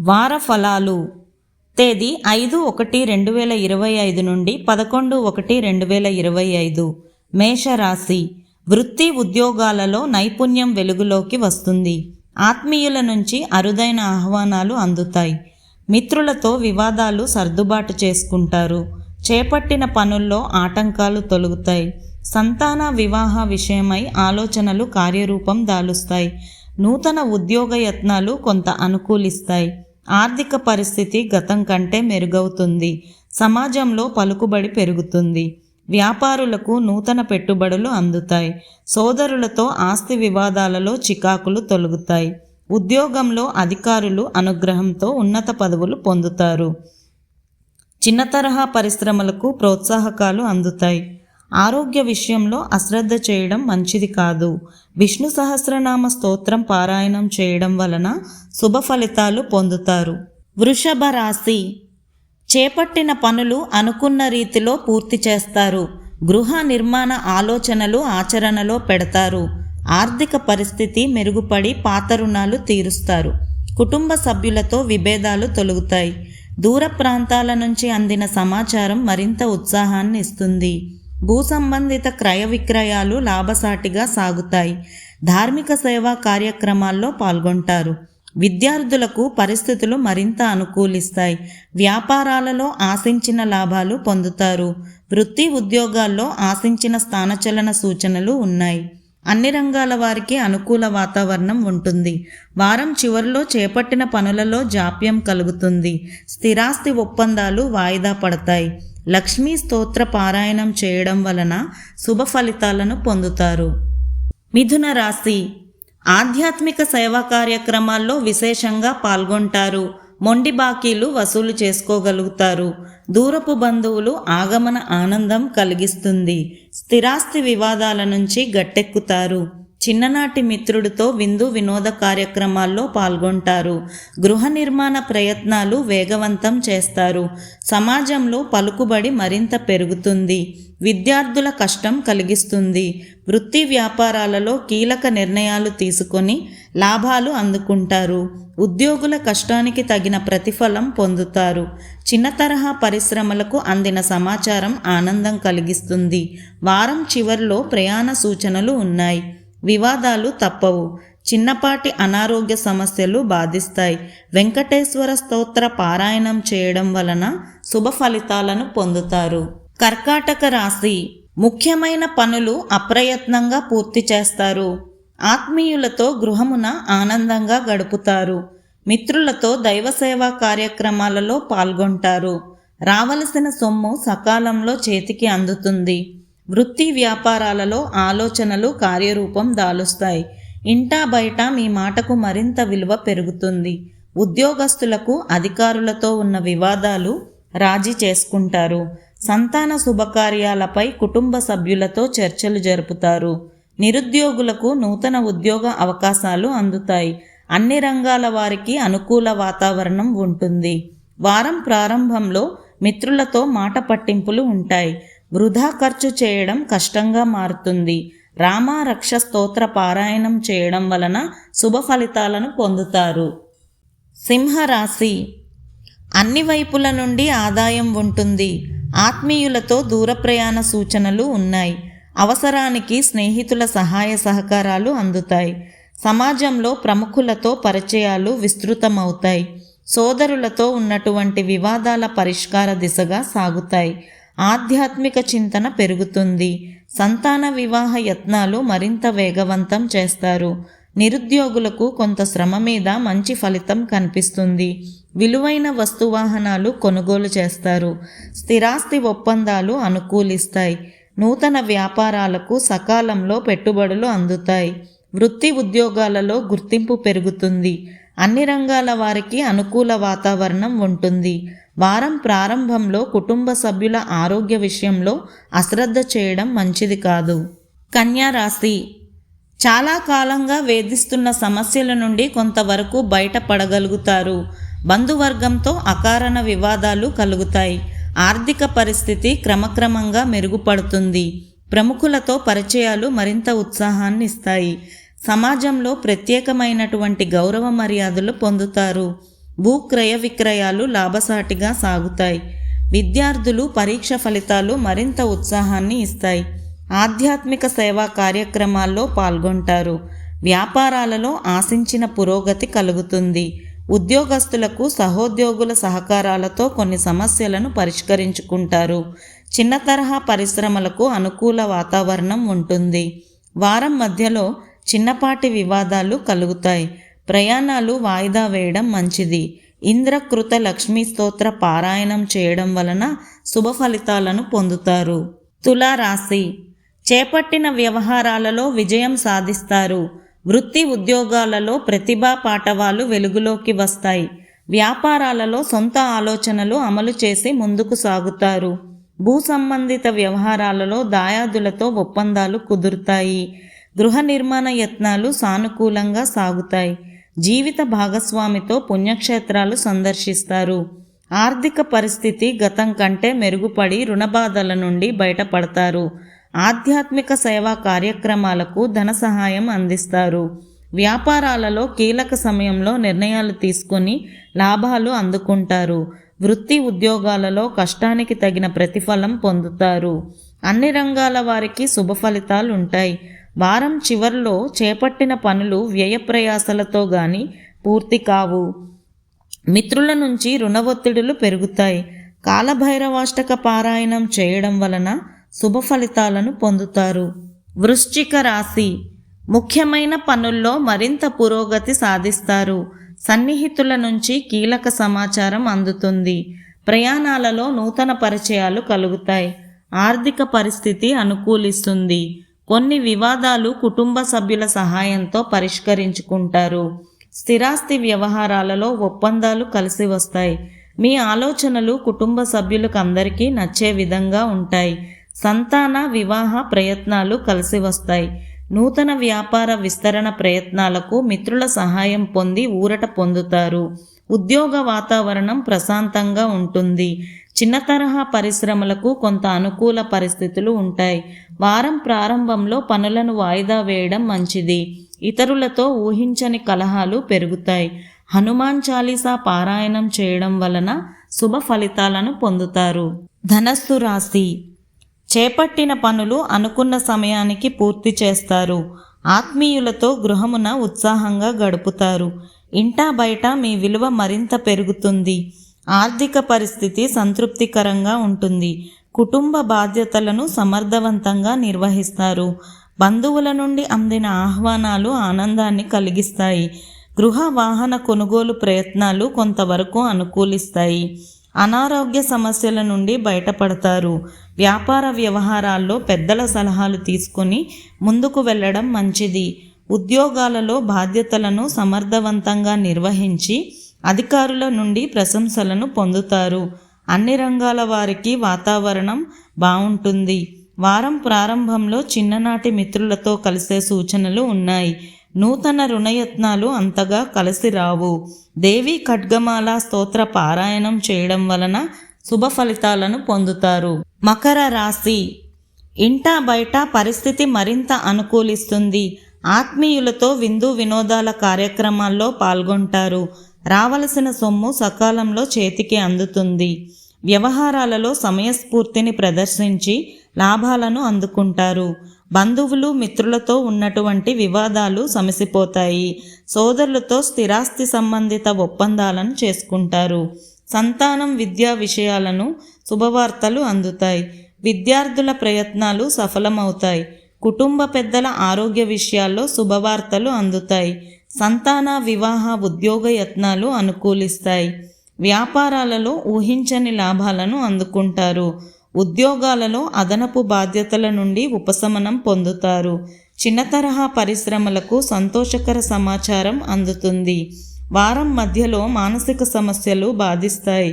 వార ఫలాలు తేదీ ఐదు ఒకటి రెండు వేల ఇరవై ఐదు నుండి పదకొండు ఒకటి రెండు వేల ఇరవై ఐదు. మేషరాశి. వృత్తి ఉద్యోగాలలో నైపుణ్యం వెలుగులోకి వస్తుంది. ఆత్మీయుల నుంచి అరుదైన ఆహ్వానాలు అందుతాయి. మిత్రులతో వివాదాలు సర్దుబాటు చేసుకుంటారు. చేపట్టిన పనుల్లో ఆటంకాలు తొలుగుతాయి. సంతాన వివాహ విషయమై ఆలోచనలు కార్యరూపం దాలుస్తాయి. నూతన ఉద్యోగ యత్నాలు కొంత అనుకూలిస్తాయి. ఆర్థిక పరిస్థితి గతం కంటే మెరుగవుతుంది. సమాజంలో పలుకుబడి పెరుగుతుంది. వ్యాపారులకు నూతన పెట్టుబడులు అందుతాయి. సోదరులతో ఆస్తి వివాదాలలో చికాకులు తొలగుతాయి. ఉద్యోగంలో అధికారులు అనుగ్రహంతో ఉన్నత పదవులు పొందుతారు. చిన్న తరహా పరిశ్రమలకు ప్రోత్సాహకాలు అందుతాయి. ఆరోగ్య విషయంలో అశ్రద్ధ చేయడం మంచిది కాదు. విష్ణు సహస్రనామ స్తోత్రం పారాయణం చేయడం వలన శుభ ఫలితాలు పొందుతారు. వృషభ రాశి. చేపట్టిన పనులు అనుకున్న రీతిలో పూర్తి చేస్తారు. గృహ నిర్మాణ ఆలోచనలు ఆచరణలో పెడతారు. ఆర్థిక పరిస్థితి మెరుగుపడి పాత రుణాలు తీరుస్తారు. కుటుంబ సభ్యులతో విభేదాలు తొలగుతాయి. దూర ప్రాంతాల నుంచి అందిన సమాచారం మరింత ఉత్సాహాన్ని ఇస్తుంది. భూ సంబంధిత క్రయ విక్రయాలు లాభసాటిగా సాగుతాయి. ధార్మిక సేవా కార్యక్రమాల్లో పాల్గొంటారు. విద్యార్థులకు పరిస్థితులు మరింత అనుకూలిస్తాయి. వ్యాపారాలలో ఆశించిన లాభాలు పొందుతారు. వృత్తి ఉద్యోగాల్లో ఆశించిన స్థానచలన సూచనలు ఉన్నాయి. అన్ని రంగాల వారికి అనుకూల వాతావరణం ఉంటుంది. వారం చివరిలో చేపట్టిన పనులలో జాప్యం కలుగుతుంది. స్థిరాస్తి ఒప్పందాలు వాయిదా పడతాయి. లక్ష్మీ స్తోత్ర పారాయణం చేయడం వలన శుభ ఫలితాలను పొందుతారు. మిథున రాశి. ఆధ్యాత్మిక సేవా కార్యక్రమాల్లో విశేషంగా పాల్గొంటారు. మొండి బాకీలు వసూలు చేసుకోగలుగుతారు. దూరపు బంధువులు ఆగమన ఆనందం కలిగిస్తుంది. స్థిరాస్తి వివాదాల నుంచి గట్టెక్కుతారు. చిన్ననాటి మిత్రుడితో విందు వినోద కార్యక్రమాల్లో పాల్గొంటారు. గృహ నిర్మాణ ప్రయత్నాలు వేగవంతం చేస్తారు. సమాజంలో పలుకుబడి మరింత పెరుగుతుంది. విద్యార్థుల కష్టం కలిగిస్తుంది. వృత్తి వ్యాపారాలలో కీలక నిర్ణయాలు తీసుకొని లాభాలు అందుకుంటారు. ఉద్యోగుల కష్టానికి తగిన ప్రతిఫలం పొందుతారు. చిన్న తరహా పరిశ్రమలకు అందిన సమాచారం ఆనందం కలిగిస్తుంది. వారం చివరిలో ప్రయాణ సూచనలు ఉన్నాయి. వివాదాలు తప్పవు. చిన్నపాటి అనారోగ్య సమస్యలు బాధిస్తాయి. వెంకటేశ్వర స్తోత్ర పారాయణం చేయడం వలన శుభ ఫలితాలను పొందుతారు. కర్కాటక రాశి ముఖ్యమైన పనులు అప్రయత్నంగా పూర్తి చేస్తారు. ఆత్మీయులతో గృహమున ఆనందంగా గడుపుతారు. మిత్రులతో దైవ సేవా కార్యక్రమాలలో పాల్గొంటారు. రావలసిన సొమ్ము సకాలంలో చేతికి అందుతుంది. వృత్తి వ్యాపారాలలో ఆలోచనలు కార్యరూపం దాలుస్తాయి. ఇంటా బయట మీ మాటకు మరింత విలువ పెరుగుతుంది. ఉద్యోగస్తులకు అధికారులతో ఉన్న వివాదాలు రాజీ చేసుకుంటారు. సంతాన శుభకార్యాలపై కుటుంబ సభ్యులతో చర్చలు జరుపుతారు. నిరుద్యోగులకు నూతన ఉద్యోగ అవకాశాలు అందుతాయి. అన్ని రంగాల వారికి అనుకూల వాతావరణం ఉంటుంది. వారం ప్రారంభంలో మిత్రులతో మాట పట్టింపులు ఉంటాయి. వృధా ఖర్చు చేయడం కష్టంగా మారుతుంది. రామారక్ష స్తోత్ర పారాయణం చేయడం వలన శుభ ఫలితాలను పొందుతారు. సింహరాశి. అన్ని వైపుల నుండి ఆదాయం ఉంటుంది. ఆత్మీయులతో దూర ప్రయాణ సూచనలు ఉన్నాయి. అవసరానికి స్నేహితుల సహాయ సహకారాలు అందుతాయి. సమాజంలో ప్రముఖులతో పరిచయాలు విస్తృతమవుతాయి. సోదరులతో ఉన్నటువంటి వివాదాల పరిష్కార దిశగా సాగుతాయి. ఆధ్యాత్మిక చింతన పెరుగుతుంది. సంతాన వివాహ యత్నాలు మరింత వేగవంతం చేస్తారు. నిరుద్యోగులకు కొంత శ్రమ మీద మంచి ఫలితం కనిపిస్తుంది. విలువైన వస్తువాహనాలు కొనుగోలు చేస్తారు. స్థిరాస్తి ఒప్పందాలు అనుకూలిస్తాయి. నూతన వ్యాపారాలకు సకాలంలో పెట్టుబడులు అందుతాయి. వృత్తి ఉద్యోగాలలో గుర్తింపు పెరుగుతుంది. అన్ని రంగాల వారికి అనుకూల వాతావరణం ఉంటుంది. వారం ప్రారంభంలో కుటుంబ సభ్యుల ఆరోగ్య విషయంలో అశ్రద్ధ చేయడం మంచిది కాదు. కన్యా రాశి. చాలా కాలంగా వేధిస్తున్న సమస్యల నుండి కొంతవరకు బయటపడగలుగుతారు. బంధువర్గంతో అకారణ వివాదాలు కలుగుతాయి. ఆర్థిక పరిస్థితి క్రమక్రమంగా మెరుగుపడుతుంది. ప్రముఖులతో పరిచయాలు మరింత ఉత్సాహాన్ని ఇస్తాయి. సమాజంలో ప్రత్యేకమైనటువంటి గౌరవ మర్యాదలు పొందుతారు. భూక్రయ విక్రయాలు లాభసాటిగా సాగుతాయి. విద్యార్థులు పరీక్ష ఫలితాలు మరింత ఉత్సాహాన్ని ఇస్తాయి. ఆధ్యాత్మిక సేవా కార్యక్రమాల్లో పాల్గొంటారు. వ్యాపారాలలో ఆశించిన పురోగతి కలుగుతుంది. ఉద్యోగస్తులకు సహోద్యోగుల సహకారాలతో కొన్ని సమస్యలను పరిష్కరించుకుంటారు. చిన్న తరహా పరిశ్రమలకు అనుకూల వాతావరణం ఉంటుంది. వారం మధ్యలో చిన్నపాటి వివాదాలు కలుగుతాయి. ప్రయాణాలు వాయిదా వేయడం మంచిది. ఇంద్రకృత లక్ష్మీ స్తోత్ర పారాయణం చేయడం వలన శుభ ఫలితాలను పొందుతారు. తులారాశి. చేపట్టిన వ్యవహారాలలో విజయం సాధిస్తారు. వృత్తి ఉద్యోగాలలో ప్రతిభా పాఠవాలు వెలుగులోకి వస్తాయి. వ్యాపారాలలో సొంత ఆలోచనలు అమలు చేసి ముందుకు సాగుతారు. భూ సంబంధిత వ్యవహారాలలో దాయాదులతో ఒప్పందాలు కుదురుతాయి. గృహ నిర్మాణ యత్నాలు సానుకూలంగా సాగుతాయి. జీవిత భాగస్వామితో పుణ్యక్షేత్రాలు సందర్శిస్తారు. ఆర్థిక పరిస్థితి గతం కంటే మెరుగుపడి రుణబాధల నుండి బయటపడతారు. ఆధ్యాత్మిక సేవా కార్యక్రమాలకు ధన సహాయం అందిస్తారు. వ్యాపారాలలో కీలక సమయంలో నిర్ణయాలు తీసుకొని లాభాలు అందుకుంటారు. వృత్తి ఉద్యోగాలలో కష్టానికి తగిన ప్రతిఫలం పొందుతారు. అన్ని రంగాల వారికి శుభ ఫలితాలు ఉంటాయి వారం చివర్లో చేపట్టిన పనులు వ్యయప్రయాసలతో గాని పూర్తి కావు. మిత్రుల నుంచి రుణ ఒత్తిడులు పెరుగుతాయి. కాలభైరవాష్టక పారాయణం చేయడం వలన శుభ ఫలితాలను పొందుతారు. వృశ్చిక రాశి. ముఖ్యమైన పనుల్లో మరింత పురోగతి సాధిస్తారు. సన్నిహితుల నుంచి కీలక సమాచారం అందుతుంది. ప్రయాణాలలో నూతన పరిచయాలు కలుగుతాయి. ఆర్థిక పరిస్థితి అనుకూలిస్తుంది. కొన్ని వివాదాలు కుటుంబ సభ్యుల సహాయంతో పరిష్కరించుకుంటారు. స్థిరాస్తి వ్యవహారాలలో ఒప్పందాలు కలిసి వస్తాయి. మీ ఆలోచనలు కుటుంబ సభ్యులకు అందరికీ నచ్చే విధంగా ఉంటాయి. సంతాన వివాహ ప్రయత్నాలు కలిసి వస్తాయి. నూతన వ్యాపార విస్తరణ ప్రయత్నాలకు మిత్రుల సహాయం పొంది ఊరట పొందుతారు. ఉద్యోగ వాతావరణం ప్రశాంతంగా ఉంటుంది. చిన్న తరహా పరిశ్రమలకు కొంత అనుకూల పరిస్థితులు ఉంటాయి. వారం ప్రారంభంలో పనులను వాయిదా వేయడం మంచిది. ఇతరులతో ఊహించని కలహాలు పెరుగుతాయి. హనుమాన్ చాలీసా పారాయణం చేయడం వలన శుభ ఫలితాలను పొందుతారు. ధనస్సు రాశి. చేపట్టిన పనులు అనుకున్న సమయానికి పూర్తి చేస్తారు. ఆత్మీయులతో గృహమున ఉత్సాహంగా గడుపుతారు. ఇంటా బయట మీ విలువ మరింత పెరుగుతుంది. ఆర్థిక పరిస్థితి సంతృప్తికరంగా ఉంటుంది. కుటుంబ బాధ్యతలను సమర్థవంతంగా నిర్వహిస్తారు. బంధువుల నుండి అందిన ఆహ్వానాలు ఆనందాన్ని కలిగిస్తాయి. గృహ వాహన కొనుగోలు ప్రయత్నాలు కొంతవరకు అనుకూలిస్తాయి. అనారోగ్య సమస్యల నుండి బయటపడతారు. వ్యాపార వ్యవహారాల్లో పెద్దల సలహాలు తీసుకొని ముందుకు వెళ్ళడం మంచిది. ఉద్యోగాలలో బాధ్యతలను సమర్థవంతంగా నిర్వహించి అధికారుల నుండి ప్రశంసలను పొందుతారు. అన్ని రంగాల వారికి వాతావరణం బాగుంటుంది వారం ప్రారంభంలో చిన్ననాటి మిత్రులతో కలిసే సూచనలు ఉన్నాయి. నూతన రుణయత్నాలు అంతగా కలిసి రావు. దేవి ఖడ్గమాల స్తోత్ర పారాయణం చేయడం వలన శుభ ఫలితాలను పొందుతారు. మకర రాశి. ఇంటా బయట పరిస్థితి మరింత అనుకూలిస్తుంది. ఆత్మీయులతో విందు వినోదాల కార్యక్రమాల్లో పాల్గొంటారు. రావలసిన సొమ్ము సకాలంలో చేతికి అందుతుంది. వ్యవహారాలలో సమయస్ఫూర్తిని ప్రదర్శించి లాభాలను అందుకుంటారు. బంధువులు మిత్రులతో ఉన్నటువంటి వివాదాలు సమసిపోతాయి. సోదరులతో స్థిరాస్తి సంబంధిత ఒప్పందాలను చేసుకుంటారు. సంతానం విద్యా విషయాలను శుభవార్తలు అందుతాయి. విద్యార్థుల ప్రయత్నాలు సఫలమవుతాయి. కుటుంబ పెద్దల ఆరోగ్య విషయాల్లో శుభవార్తలు అందుతాయి. సంతాన వివాహ ఉద్యోగ యత్నాలు అనుకూలిస్తాయి. వ్యాపారాలలో ఊహించని లాభాలను అందుకుంటారు. ఉద్యోగాలలో అదనపు బాధ్యతల నుండి ఉపశమనం పొందుతారు. చిన్న తరహా పరిశ్రమలకు సంతోషకర సమాచారం అందుతుంది. వారం మధ్యలో మానసిక సమస్యలు బాధిస్తాయి.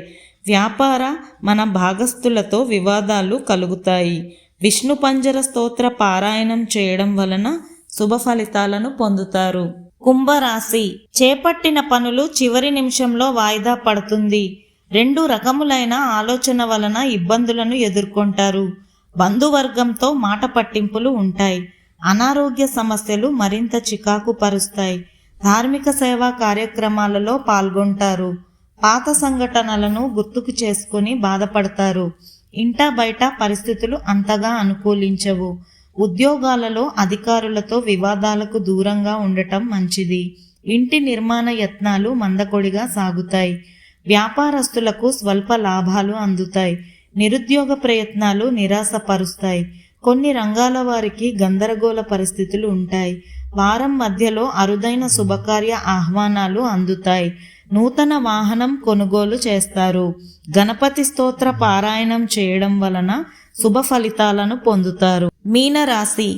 వ్యాపార మన భాగస్థులతో వివాదాలు కలుగుతాయి. విష్ణు పంజర స్తోత్ర పారాయణం చేయడం వలన శుభ ఫలితాలను పొందుతారు. కుంభరాశి. చేపట్టిన పనులు చివరి నిమిషంలో వాయిదా పడుతుంది. రెండు రకములైన ఆలోచన వలన ఇబ్బందులను ఎదుర్కొంటారు. బంధువర్గంతో మాట పట్టింపులు ఉంటాయి. అనారోగ్య సమస్యలు మరింత చికాకు పరుస్తాయి. ధార్మిక సేవా కార్యక్రమాలలో పాల్గొంటారు. పాత సంఘటనలను గుర్తుకు చేసుకుని బాధపడతారు. ఇంటా బయట పరిస్థితులు అంతగా అనుకూలించవు. ఉద్యోగాలలో అధికారులతో వివాదాలకు దూరంగా ఉండటం మంచిది. ఇంటి నిర్మాణ యత్నాలు మందకొడిగా సాగుతాయి. వ్యాపారస్తులకు స్వల్ప లాభాలు అందుతాయి. నిరుద్యోగ ప్రయత్నాలు నిరాశపరుస్తాయి. కొన్ని రంగాల వారికి గందరగోళ పరిస్థితులు ఉంటాయి. వారం మధ్యలో అరుదైన శుభకార్య ఆహ్వానాలు అందుతాయి. నూతన వాహనం కొనుగోలు చేస్తారు. గణపతి స్తోత్ర పారాయణం చేయడం వలన శుభ ఫలితాలను పొందుతారు. మీనరాశి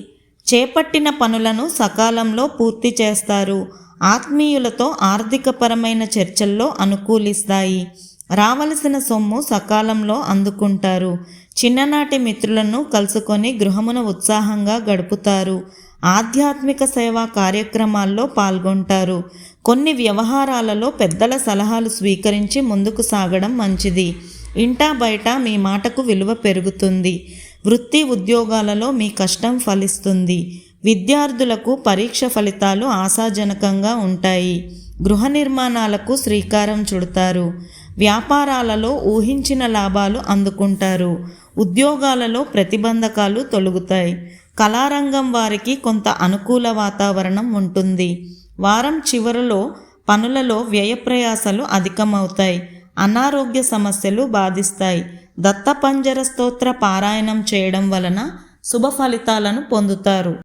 చేపట్టిన పనులను సకాలంలో పూర్తి చేస్తారు. ఆత్మీయులతో ఆర్థికపరమైన చర్చల్లో అనుకూలిస్తాయి. రావలసిన సొమ్ము సకాలంలో అందుకుంటారు. చిన్ననాటి మిత్రులను కలుసుకొని గృహమున ఉత్సాహంగా గడుపుతారు. ఆధ్యాత్మిక సేవా కార్యక్రమాల్లో పాల్గొంటారు. కొన్ని వ్యవహారాలలో పెద్దల సలహాలు స్వీకరించి ముందుకు సాగడం మంచిది. ఇంటా బయట మీ మాటకు విలువ పెరుగుతుంది. వృత్తి ఉద్యోగాలలో మీ కష్టం ఫలిస్తుంది. విద్యార్థులకు పరీక్ష ఫలితాలు ఆశాజనకంగా ఉంటాయి. గృహ నిర్మాణాలకు శ్రీకారం చుడతారు. వ్యాపారాలలో ఊహించిన లాభాలు అందుకుంటారు. ఉద్యోగాలలో ప్రతిబంధకాలు తొలగుతాయి. కళారంగం వారికి కొంత అనుకూల వాతావరణం ఉంటుంది. వారం చివరలో పనులలో వ్యయప్రయాసలు అధికమవుతాయి. అనారోగ్య సమస్యలు బాధిస్తాయి. దత్తపంజర స్తోత్ర పారాయణం చేయడం వలన శుభ ఫలితాలను పొందుతారు.